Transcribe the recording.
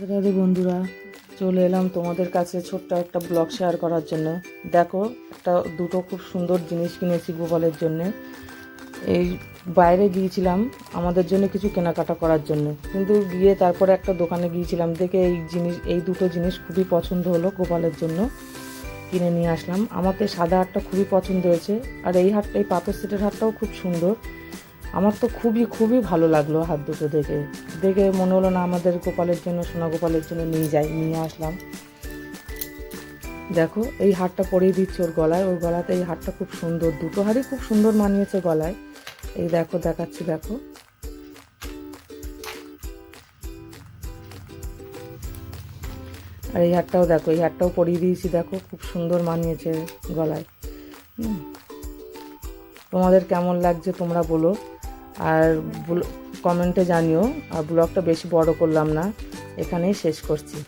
রাধে বন্ধুরা, চলে এলাম তোমাদের কাছে ছোট্ট একটা ব্লগ শেয়ার করার জন্য। দেখো, একটা, দুটো খুব সুন্দর জিনিস কিনেছি গোপালের জন্য। এই বাইরে গিয়েছিলাম আমাদের জন্য কিছু কেনাকাটা করার জন্য। কিন্তু গিয়ে তারপরে একটা দোকানে গিয়েছিলাম, দেখে এই জিনিস, এই দুটো জিনিস খুবই পছন্দ হলো গোপালের জন্য। কিনে নিয়ে আসলাম। আমাকে সাদা হারটা খুবই পছন্দ হয়েছে, আর এই হারটা, এই পাথর সেটের হারটাও খুব সুন্দর। আমার তো খুবই খুবই ভালো লাগল হাত দুটো দেখে। দেখে মনে হলো না আমাদের গোপালের জন্য, সোনা গোপালের জন্য নিয়ে যাই, নিয়ে আসলাম। দেখো, এই হারটা পরিয়ে দিচ্ছে ওর গলায়। ওর গলাতে এই হারটা খুব সুন্দর, দুটো হারই খুব সুন্দর মানিয়েছে গলায়। এই দেখো, দেখাচ্ছি, দেখো। আর এই হারটাও দেখো, এই হারটাও পরিয়ে দিয়েছি, দেখো, খুব সুন্দর মানিয়েছে গলায়। তোমাদের কেমন লাগছে তোমরা বলো। আর কমেন্টে জানিও আর ব্লগটা বেশি বড় করলাম না এখানেই শেষ করছি।